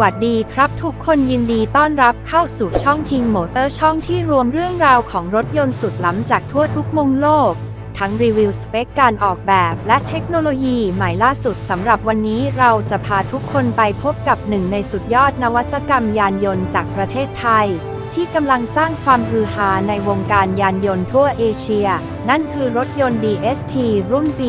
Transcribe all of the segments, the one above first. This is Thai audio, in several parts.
วัสดีครับทุกคนยินดีต้อนรับเข้าสู่ช่องทิงโมเตอร์ช่องที่รวมเรื่องราวของรถยนต์สุดล้ำจากทั่วทุกมุมโลก ทั้งรีวิวสเปคการออกแบบและเทคโนโลยีใหม่ล่าสุดสำหรับวันนี้เราจะพาทุกคนไปพบกับหนึ่งในสุดยอดนวัตกรรมยานยนต์จากประเทศไทย ที่กำลังสร้างความฮือฮาในวงการยานยนต์ทั่วเอเชีย นั่นคือรถยนต์ DST รุ่นปี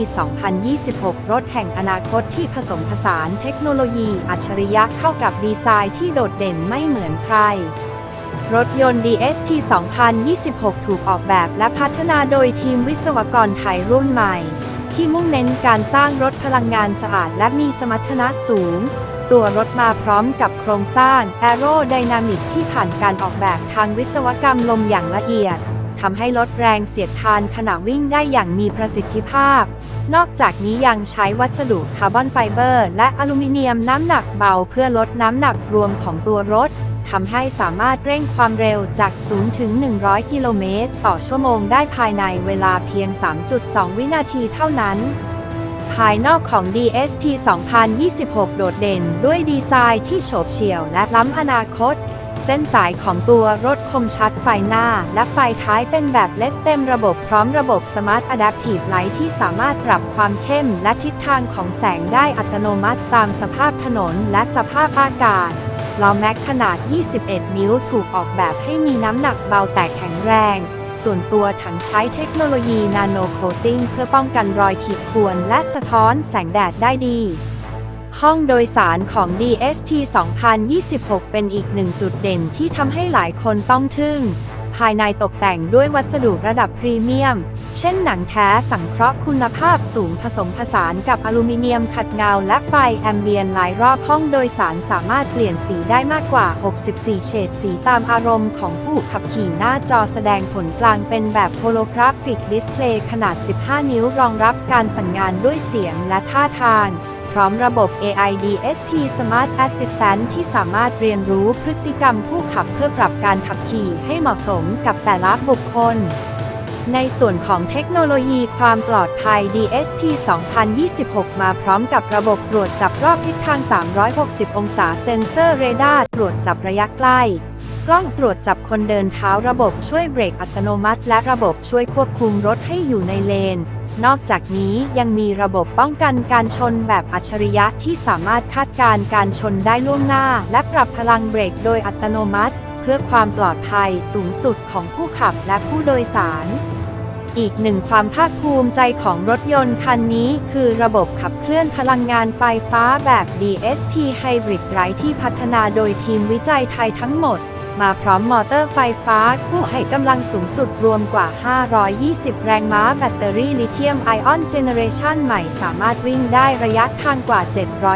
2026 รถแห่งอนาคตที่ผสมผสานเทคโนโลยีอัจฉริยะเข้ากับดีไซน์ที่โดดเด่นไม่เหมือนใครรถยนต์ DST 2026 ถูกออกแบบและพัฒนาโดยทีมวิศวกรไทยรุ่นใหม่ ที่มุ่งเน้นการสร้างรถพลังงานสะอาดและมีสมรรถนะสูง ตัวรถมาพร้อมกับโครงสร้าง a e r o d y n a m i c ที่ผ่านการออกแบบทางวิศวกรรมลมอย่างละเอียดทำให้ลดแรงเสียดทานขณะวิ่งได้อย่างมีประสิทธิภาพ นอกจากนี้ยังใช้วัสดุคาร์บอนไฟเบอร์ และอลูมิเนียมน้ำหนักเบาเพื่อลดน้ำหนักรวมของตัวรถทำให้สามารถเร่งความเร็วจาก 0 ถึง 100 กิโลเมตร ต่อชั่วโมงได้ภายในเวลาเพียง 3.2 วินาทีเท่านั้น ภายนอกของ DST 2026 โดดเด่นด้วยดีไซน์ที่โฉบเฉี่ยวและล้ำอนาคต เส้นสายของตัวรถคมชัดไฟหน้าและไฟท้ายเป็นแบบเล็ดเต็มระบบพร้อมระบบ Smart Adaptive Light ที่สามารถปรับความเข้มและทิศทางของแสงได้อัตโนมัติตามสภาพถนนและสภาพอากาศล้อแม็กขนาด 21 นิ้วถูกออกแบบให้มีน้ำหนักเบาแต่แข็งแรง ส่วนตัวถังใช้เทคโนโลยีนาโนโคตติ้งเพื่อป้องกันรอยขีดข่วนและสะท้อนแสงแดดได้ดี ห้องโดยสารของ DST 2026 เป็นอีกหนึ่งจุดเด่นที่ทำให้หลายคนต้องทึ่ง ภายในตกแต่งด้วยวัสดุระดับพรีเมียม เช่นหนังแท้สังเคราะห์คุณภาพสูงผสมผสานกับอลูมิเนียมขัดเงาและไฟแอมเบียนหลายรอบห้องโดยสารสามารถเปลี่ยนสีได้มากกว่า 64 เฉดสีตามอารมณ์ของผู้ขับขี่หน้าจอแสดงผลกลางเป็นแบบโฮโลกราฟิกดิสเพลย์ขนาด 15 นิ้วรองรับการสั่งงานด้วยเสียงและท่าทาง พร้อมระบบ AI DSP Smart Assistant ที่สามารถเรียนรู้พฤติกรรมผู้ขับเพื่อปรับการขับขี่ให้เหมาะสมกับแต่ละบุคคล ในส่วนของเทคโนโลยีความปลอดภัย DST 2026 มาพร้อมกับระบบตรวจจับรอบทิศทาง 360 องศาเซ็นเซอร์เรดาร์ตรวจจับระยะใกล้ กล้องตรวจจับคนเดินเท้าระบบช่วยเบรกอัตโนมัติ และระบบช่วยควบคุมรถให้อยู่ในเลน นอกจากนี้ยังมีระบบป้องกันการชนแบบอัจฉริยะที่สามารถคาดการณ์การชนได้ล่วงหน้า และปรับพลังเบรกโดยอัตโนมัติ เพื่อความปลอดภัยสูงสุดของผู้ขับและผู้โดยสาร อีกหนึ่งความภาคภูมิใจของรถยนต์คันนี้ คือระบบขับเคลื่อนพลังงานไฟฟ้าแบบ DST Hybrid ไร้ที่พัฒนาโดยทีมวิจัยไทยทั้งหมด มาพร้อมมอเตอร์ไฟฟ้าผู้ให้กำลังสูงสุดรวมกว่า 520 แรงม้าแบตเตอรี่ลิเธียมไอออนเจเนเรชันใหม่สามารถวิ่งได้ระยะทางกว่า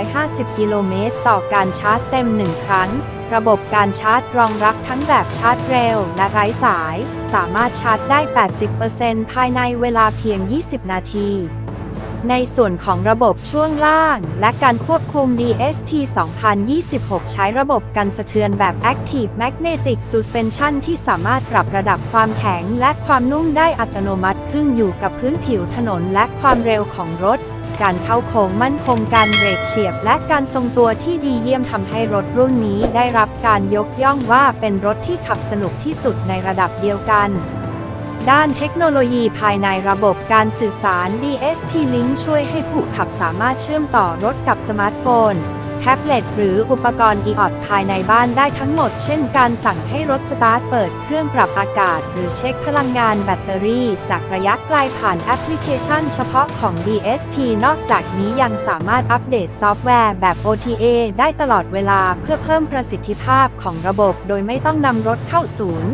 750 กิโลเมตร ต่อการชาร์จเต็ม 1 ครั้ง ระบบการชาร์จรองรับทั้งแบบชาร์จเร็วและไร้สาย สามารถชาร์จได้ 80%ภายในเวลาเพียง 20 นาที ในส่วนของระบบช่วงล่าง และการควบคุม DST 2026 ใช้ระบบกันสะเทือนแบบ Active Magnetic Suspension ที่สามารถปรับระดับความแข็งและความนุ่มได้อัตโนมัติขึ้นอยู่กับพื้นผิวถนนและความเร็วของรถ การเข้าโค้งมั่นคงการเบรกเฉียบ และการทรงตัวที่ดีเยี่ยมทำให้รถรุ่นนี้ได้รับการยกย่องว่าเป็นรถที่ขับสนุกที่สุดในระดับเดียวกัน ด้านเทคโนโลยีภายในระบบการสื่อสาร DST Link ช่วยให้ผู้ขับสามารถเชื่อมต่อรถกับสมาร์ทโฟน แท็บเล็ตหรืออุปกรณ์ e-ot ภายในบ้านได้ทั้งหมด เช่นการสั่งให้รถสตาร์ทเปิดเครื่องปรับอากาศ หรือเช็คพลังงานแบตเตอรี่ จากระยะไกลผ่านแอปพลิเคชันเฉพาะของ DST นอกจากนี้ยังสามารถอัปเดตซอฟต์แวร์แบบ OTA ได้ตลอดเวลาเพื่อเพิ่มประสิทธิภาพของระบบ โดยไม่ต้องนำรถเข้าศูนย์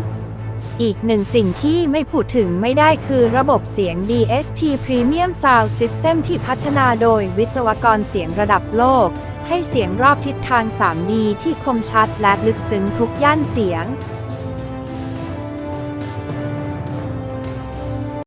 อีกหนึ่งสิ่งที่ไม่พูดถึงไม่ได้คือระบบเสียง DST Premium Sound System ที่พัฒนาโดยวิศวกรเสียงระดับโลก ให้เสียงรอบทิศทาง 3D ที่คมชัดและลึกซึ้งทุกย่านเสียง